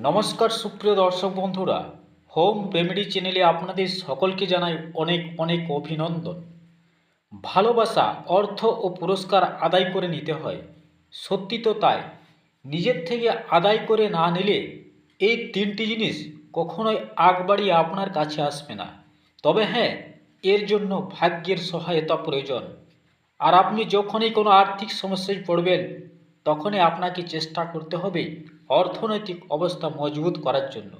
নমস্কার সুপ্রিয় দর্শক বন্ধুরা, হোম রেমেডি চ্যানেলে আপনাদের সকলকে জানাই অনেক অনেক অভিনন্দন। ভালোবাসা, অর্থ ও পুরস্কার আদায় করে নিতে হয়। সত্যি তো তাই, নিজের থেকে আদায় করে না নিলে এই তিনটি জিনিস কখনোই আগ বাড়িয়ে আপনার কাছে আসবে না। তবে হ্যাঁ এর জন্য ভাগ্যের সহায়তা প্রয়োজন। আর আপনি যখনই কোনো আর্থিক সমস্যায় পড়বেন, তখনই আপনাকে চেষ্টা করতে হবে অর্থনৈতিক অবস্থা মজবুত করার জন্য।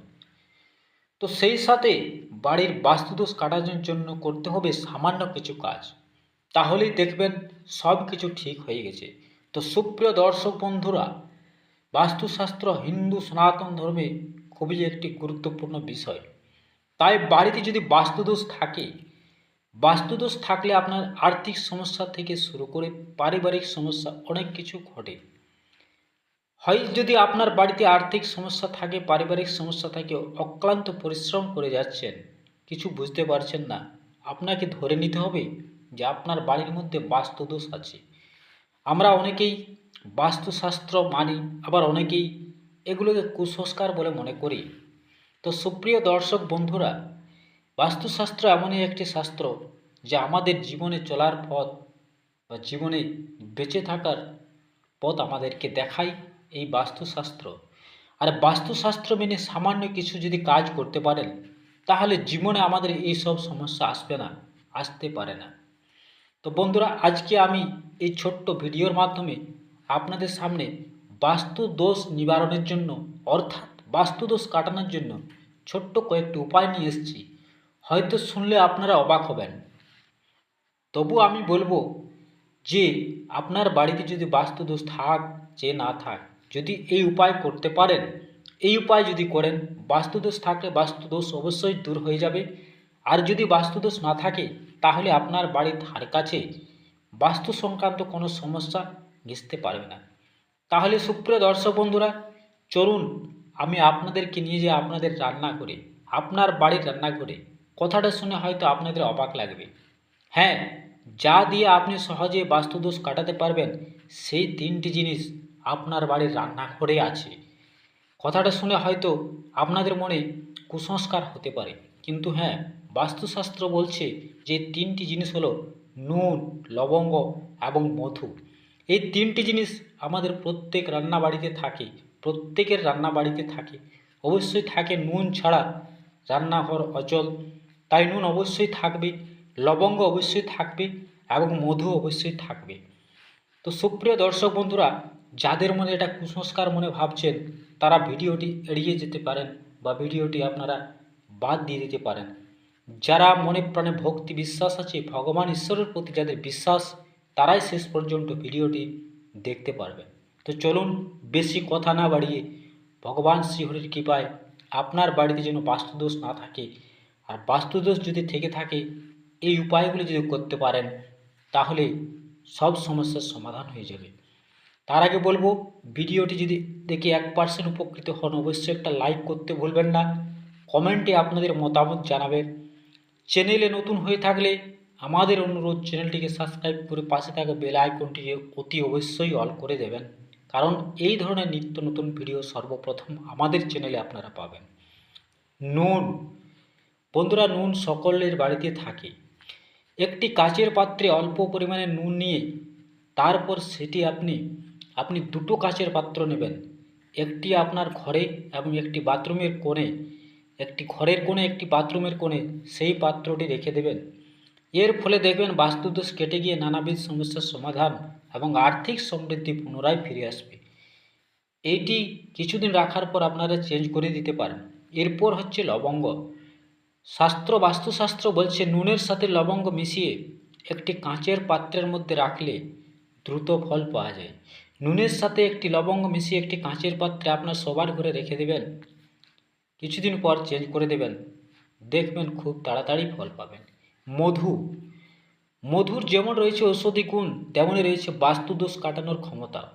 তো সেই সাথে বাড়ির বাস্তুদোষ কাটানোর জন্য করতে হবে সামান্য কিছু কাজ। তাহলেই দেখবেন সব কিছু ঠিক হয়ে গেছে। তো সুপ্রিয় দর্শক বন্ধুরা, বাস্তুশাস্ত্র, হিন্দু, সনাতন ধর্মে খুবই একটি গুরুত্বপূর্ণ বিষয়। তাই বাড়িতে যদি বাস্তুদোষ থাকে, বাস্তুদোষ থাকলে আপনার আর্থিক সমস্যা থেকে শুরু করে পারিবারিক সমস্যা অনেক কিছু ঘটে। হয় যদি আপনার বাড়িতে আর্থিক সমস্যা থাকে, পারিবারিক সমস্যা থাকে, অক্লান্ত পরিশ্রম করে যাচ্ছেন, কিছু বুঝতে পারছেন না, আপনাকে ধরে নিতে হবে যে আপনার বাড়ির মধ্যে বাস্তুদোষ আছে। আমরা অনেকেই বাস্তুশাস্ত্র মানি, আবার অনেকেই এগুলোকে কুসংস্কার বলে মনে করি। তো সুপ্রিয় দর্শক বন্ধুরা, বাস্তুশাস্ত্র এমনই একটি শাস্ত্র যা আমাদের জীবনে চলার পথ বা জীবনে বেঁচে থাকার পথ আমাদেরকে দেখায়। এই বাস্তুশাস্ত্র। আর বাস্তুশাস্ত্র মেনে সামান্য কিছু যদি কাজ করতে পারেন, তাহলে জীবনে আমাদের এই সব সমস্যা আসবে না, আসতে পারে না। তো বন্ধুরা, আজকে আমি এই ছোট্ট ভিডিওর মাধ্যমে আপনাদের সামনে বাস্তু দোষ নিবারণের জন্য, অর্থাৎ বাস্তু দোষ কাটানোর জন্য ছোট্ট কয়েকটি উপায় নিয়ে এসেছি। হয়তো শুনলে আপনারা অবাক হবেন। তবু আমি বলব যে, আপনার বাড়িতে যদি বাস্তু দোষ থাক যে না থাক যদি এই উপায় করতে পারেন, এই উপায় যদি করেন, বাস্তুদোষ থাকলে বাস্তুদোষ অবশ্যই দূর হয়ে যাবে। আর যদি বাস্তুদোষ না থাকে, তাহলে আপনার বাড়ির ধার কাছে বাস্তু সংক্রান্ত কোনো সমস্যা ঘেঁচতে পারবে না। তাহলে সুপ্রিয় দর্শক বন্ধুরা, চলুন আমি আপনাদেরকে নিয়ে যে আপনাদের রান্না করে, আপনার বাড়ির রান্না করে কথাটা শুনে হয়তো আপনাদের অবাক লাগবে। হ্যাঁ যা দিয়ে আপনি সহজে বাস্তুদোষ কাটাতে পারবেন, সেই তিনটি জিনিস আপনার বাড়ির রান্নাঘরে আছে। কথাটা শুনে হয়তো আপনাদের মনে কুসংস্কার হতে পারে। কিন্তু হ্যাঁ বাস্তুশাস্ত্র বলছে যে তিনটি জিনিস হলো নুন, লবঙ্গ এবং মধু। এই তিনটি জিনিস আমাদের প্রত্যেক রান্না বাড়িতে থাকে, প্রত্যেকের রান্না বাড়িতে থাকে। অবশ্যই থাকে নুন ছাড়া রান্নাঘর অচল। তাই নুন অবশ্যই থাকবে, লবঙ্গ অবশ্যই থাকবে এবং মধু অবশ্যই থাকবে। তো সুপ্রিয় দর্শক বন্ধুরা যাদের মনে এটা কুসংস্কার মনে ভাবছেন, তারা ভিডিওটি এড়িয়ে যেতে পারেন বা ভিডিওটি আপনারা বাদ দিয়ে দিতে পারেন। যারা মনে প্রাণে ভক্তি বিশ্বাস আছে, ভগবান ঈশ্বরের প্রতি যাদের বিশ্বাস, তারাই শেষ পর্যন্ত ভিডিওটি দেখতে পারবেন। তো চলুন বেশি কথা না বাড়িয়ে ভগবান শ্রীহরির কৃপায় আপনার বাড়িতে যেন বাস্তুদোষ না থাকে আর বাস্তুদোষ যদি থেকে থাকে, এই উপায়গুলি যদি করতে পারেন, তাহলে সব সমস্যার সমাধান হয়ে যাবে। তার আগে বলব, ভিডিওটি যদি দেখে এক পার্সেন্ট উপকৃত হন, অবশ্যই একটা লাইক করতে ভুলবেন না। কমেন্টে আপনাদের মতামত জানাবেন। চ্যানেলে নতুন হয়ে থাকলে আমাদের অনুরোধ চ্যানেলটিকে সাবস্ক্রাইব করে পাশে থাকা বেল আইকনটিকে অতি অবশ্যই অল করে দেবেন। কারণ এই ধরনের নিত্য নতুন ভিডিও সর্বপ্রথম আমাদের চ্যানেলে আপনারা পাবেন। নুন। বন্ধুরা, নুন সকলের বাড়িতে থাকে। একটি কাচের পাত্রে অল্প পরিমাণে নুন নিয়ে তারপর সেটি আপনি আপনি দুটো কাচের পাত্র নেবেন। একটি আপনার ঘরে এবং একটি বাথরুমের কোণে। একটি ঘরের কোণে, একটি বাথরুমের কোণে সেই পাত্রটি রেখে দেবেন। এর ফলে দেখবেন বাস্তুদোষ কেটে গিয়ে নানাবিধ সমস্যার সমাধান এবং আর্থিক সমৃদ্ধি পুনরায় ফিরে আসবে। এইটি কিছুদিন রাখার পর আপনারা চেঞ্জ করে দিতে পারেন। এরপর হচ্ছে লবঙ্গ। শাস্ত্র, বাস্তুশাস্ত্র বলছে, নুনের সাথে লবঙ্গ মিশিয়ে একটি কাঁচের পাত্রের মধ্যে রাখলে দ্রুত ফল পাওয়া যায়। নুনের সাথে একটি লবঙ্গ মিশিয়ে একটি কাঁচের পাত্রে আপনার সবার ঘরে রেখে দেবেন। কিছুদিন পর চেঞ্জ করে দেবেন। দেখবেন খুব তাড়াতাড়ি ফল পাবেন। মধু। মধুর যেমন রয়েছে ঔষধি গুণ, তেমনই রয়েছে বাস্তুদোষ কাটানোর ক্ষমতা।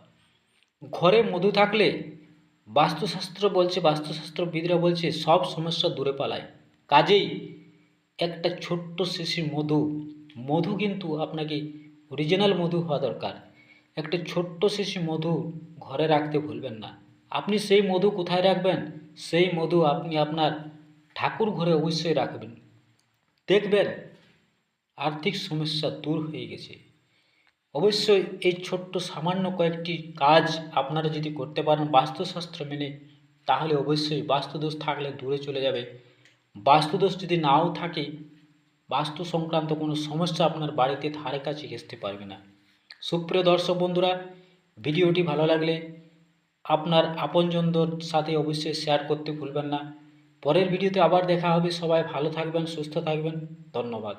ঘরে মধু থাকলে বাস্তুশাস্ত্র বলছে, বাস্তুশাস্ত্রবিদরা বলছে, সব সমস্যা দূরে পালায়। কাজেই একটা ছোট্ট শিশির মধু। মধু কিন্তু আপনাকে অরিজিনাল মধু হওয়া দরকার। একটা ছোট্ট শিশি মধু ঘরে রাখতে ভুলবেন না। আপনি সেই মধু কোথায় রাখবেন? সেই মধু আপনি আপনার ঠাকুর ঘরে অবশ্যই রাখবেন। দেখবেন আর্থিক সমস্যা দূর হয়ে গেছে। অবশ্যই এই ছোট্ট সামান্য কয়েকটি কাজ আপনারা যদি করতে পারেন বাস্তুশাস্ত্র মেনে, তাহলে অবশ্যই বাস্তুদোষ থাকলে দূরে চলে যাবে। বাস্তুদোষ যদি নাও থাকে, বাস্তু সংক্রান্ত কোনো সমস্যা আপনার বাড়িতে ধারে কাছে ঘেঁচতে পারবে না। সুপ্রিয় দর্শক বন্ধুরা, ভিডিওটি ভালো লাগলে আপনার আপনজনদের সাথে অবশ্যই শেয়ার করতে ভুলবেন না। পরের ভিডিওতে আবার দেখা হবে। সবাই ভালো থাকবেন, সুস্থ থাকবেন। ধন্যবাদ।